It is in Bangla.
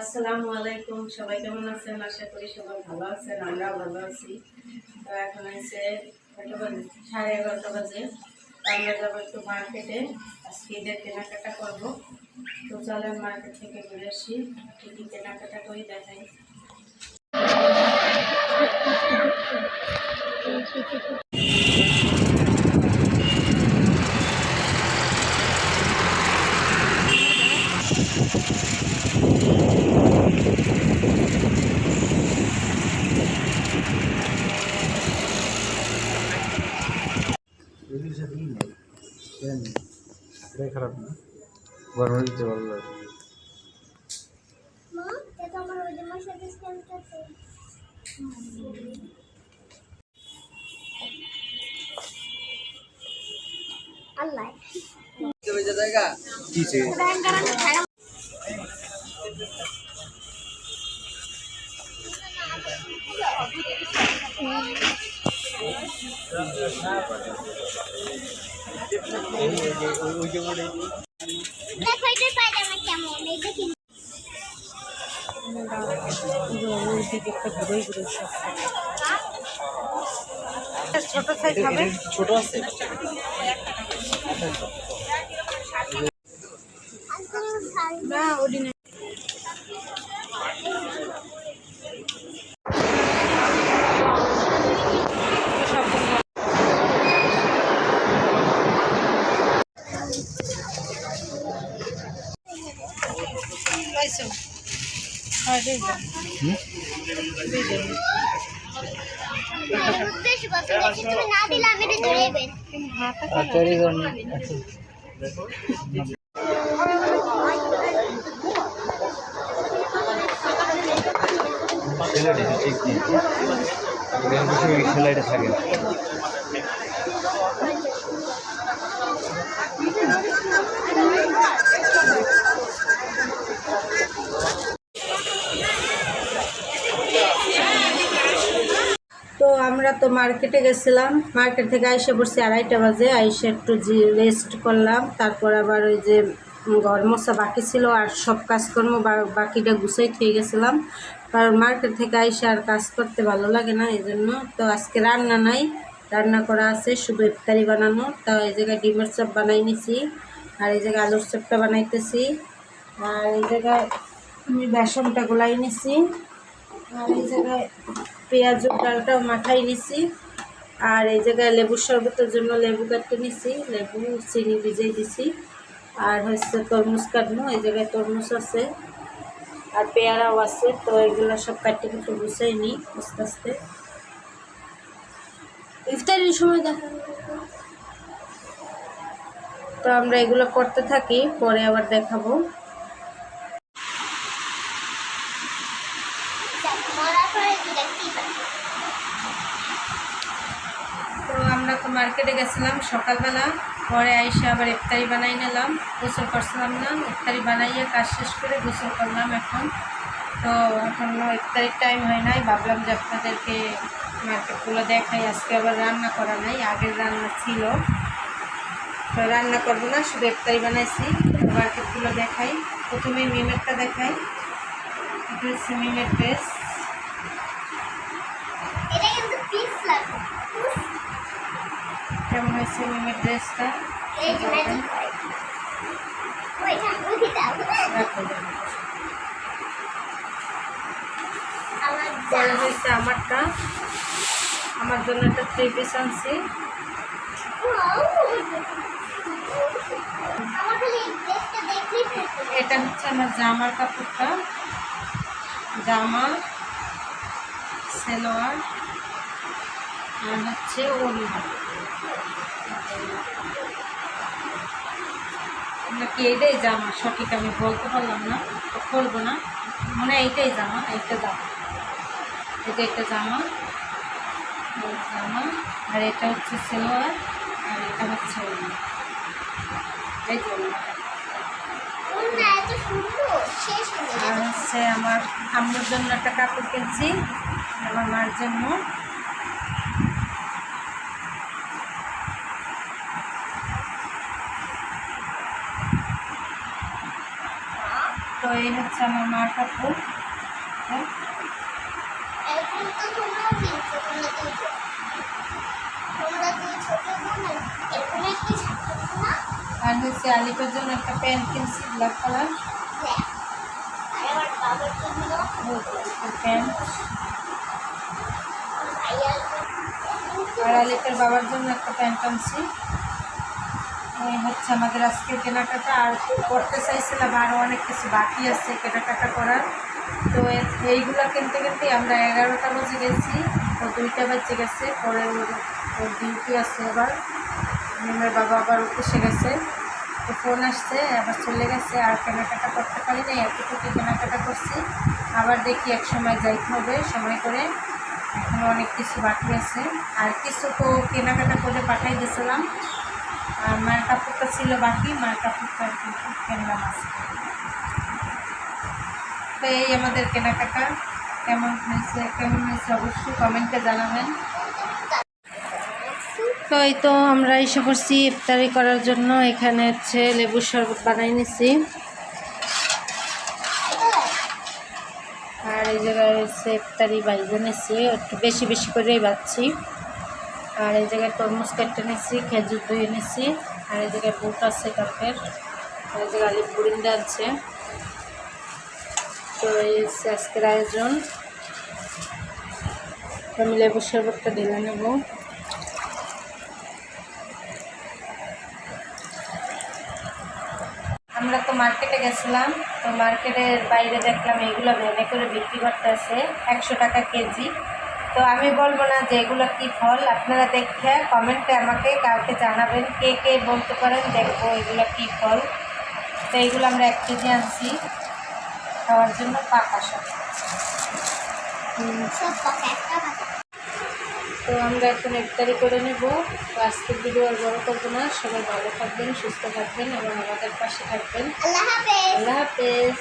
আসসালামু আলাইকুম, সবাই কেমন আছেন? আশা করি সবাই ভালো আছেন, আমরাও ভালো আছি। তো এখন হয়েছে সাড়ে এগারোটা বাজে। আমরা যাব একটু মার্কেটে আজকে ঈদের কেনাকাটা করব। তো চলেন মার্কেট থেকে ঘুরে আসি। কী কেনাকাটা করি দেখাই। এটাই খারাপ না গরমে দিতে ভালো লাগে আল্লাহ। কিছে ছোট সাইজ হবে ছোট আছে না অর্ডিনারি কথা না দিলে আমি এটা ধরেবেন আচারি গরম সেলাইটা ঠিক নেই সেলাইটা থাকে তো আমরা তো মার্কেটে গেছিলাম। মার্কেট থেকে আইসে পড়ছি আড়াইটা বাজে। আইসে একটু রেস্ট করলাম। তারপর আবার ওই যে ঘর মশা বাকি ছিল আর সব কাজকর্ম বাকিটা গুছাই থুয়ে গেছিলাম। কারণ মার্কেট থেকে আইসে আর কাজ করতে ভালো লাগে না এই জন্য তো আজকে রান্না নাই। রান্না করা আছে, শুধু ইফতারি বানানো। তা এই জায়গায় ডিমের চপ বানাই নিছি। আর এই জায়গায় আলুর চপটা বানাইতেছি। আর এই জায়গায় আমি বেসনটা গোলাই নিছি। আর এই জায়গায় পেঁয়াজ ডালটাও মাখাই নিছি। আর এই জায়গায় লেবুর শরবতের জন্য লেবু কাটতে নিছি। লেবু, চিনি ভিজিয়ে দিছি। আর হচ্ছে তরমুজ কাটবো, এই জায়গায় তরমুজ আছে। আর পেয়ারাও আছে, তো এগুলো সব কাটতে কিন্তু গুছাই নিই আস্তে আস্তে। ইফতারির সময় দেখা। তো আমরা এগুলো করতে থাকি, পরে আবার দেখাবো মরার পরে কি দেখতে তো আমরা তো মার্কেটে গেছিলাম সকালবেলা, পরে আইসে আবার ইফতারি বানাই নিলাম, গোসল করছিলাম না, ইফতারি বানাইয়ে কাজ শেষ করে গোসল করলাম এখন। তো এখনও ইফতারির টাইম হয় নাই, ভাবলাম যে আপনাদেরকে মার্কেটগুলো দেখাই, আজকে আবার রান্না করা নাই, আগের রান্না ছিল। তো রান্না করব না, শুধু ইফতারি বানাইছি, মার্কেটগুলো দেখাই, প্রথমে মিমেরটা দেখাই। এটা মিমের ড্রেস এটা কিন্তু পিস লাগবে কেমন হয়েছে মিমের ড্রেসটা। পরে হয়েছে আমারটা। আমার জন্য একটা থ্রি পিস আনছি। এটা হচ্ছে আমার জামার কাপড়টা। জামা সেলোয়ার আর হচ্ছে ওড়না। নাকি এইটাই জামা সঠিক আমি বলতে পারলাম না তো খুলবো না। মনে হয় এইটাই জামা এইটা জামা। এটা একটা জামা জামা আর এটা হচ্ছে সেলোয়ার আর এটা হচ্ছে এই আর হচ্ছে আমার আম্মুর জন্য একটা কাপড় কিনছি আমার মার জন্য তো এই হচ্ছে আমার মা কাপড় হ্যাঁ এখন তো তোমরাও কিনছো তোমরা দুইজন তোমরা দুই ছোট বোন এখানে একটি ছাত্র না আর হচ্ছে আলিপের জন্য একটা প্যান্ট কিনছি ব্ল্যাক কালার দেখ আর আমার বাবার জন্য প্যান্ট ভাইয়ার আর আলিপের বাবার জন্য একটা প্যান্ট আনছি এই হচ্ছে আমাদের আজকে কেনাকাটা আর করতে চাইছিলাম আরও অনেক কিছু বাকি আছে কেনাকাটা করার। তো এইগুলো কিনতে কিনতে আমরা এগারোটা বাজে গেছি, তো দুইটা বাজে গেছে, পরে ওর ডিউটি আছে আবার মেমের বাবা আবার অফিসে গেছে, তো ফোন আসছে, আবার চলে গেছে, আর কেনাকাটা করতে পারি না এতটুকু কেনাকাটা করছি। আবার দেখি এক সময় যাইতে হবে, সময় করে। এখনও অনেক কিছু বাকি আছে। আর কিছু তো কেনাকাটা করে পাঠাই দিয়েছিলাম। আর মায়ের কাপড়টা ছিল বাকি, মায়ের কাপড়টা কিনলাম আছে। তো এই আমাদের কেনাকাটা কেমন হয়েছে কেমন হয়েছে অবশ্যই কমেন্টে জানাবেন। তো এই তো আমরা এসে পড়ছি ইফতারি করার জন্য, এখানে হচ্ছে লেবুর শরবত বানাই নিছি। আর এই জায়গায় হচ্ছে ইফতারি বাইজে নিছি, একটু বেশি বেশি করেই বাচ্ছি আর এই জায়গায় তরমুজ কেটে নিছি খেজুর দই নিছি আর এই জায়গায় বুট আছে কাপের আর এই জায়গায় আলিপ বুড়িন্দা আছে। তো এই আজকের আয়োজন। আমি লেবুর শরবতটা ঢেলে নেব। আমরা তো মার্কেটে গেছিলাম, তো মার্কেটের বাইরে দেখলাম এগুলো ভেবে করে বিক্রি করতে করতেছে একশো টাকা কেজি। তো আমি বলব না যে এগুলো কী ফল। আপনারা দেখে কমেন্টে আমাকে কাউকে জানাবেন কে কে বলতে পারেন দেখব এগুলো কী ফল। তো এইগুলো আমরা এক কেজি আনছি। খাওয়ার জন্য পাকা সব তো আমরা এখন ইফতারি করে নেব। তো আজকের ভিডিও আর বড় করব না। সবাই ভালো থাকবেন সুস্থ থাকবেন এবং আমাদের পাশে থাকবেন। আল্লাহ হাফেজ।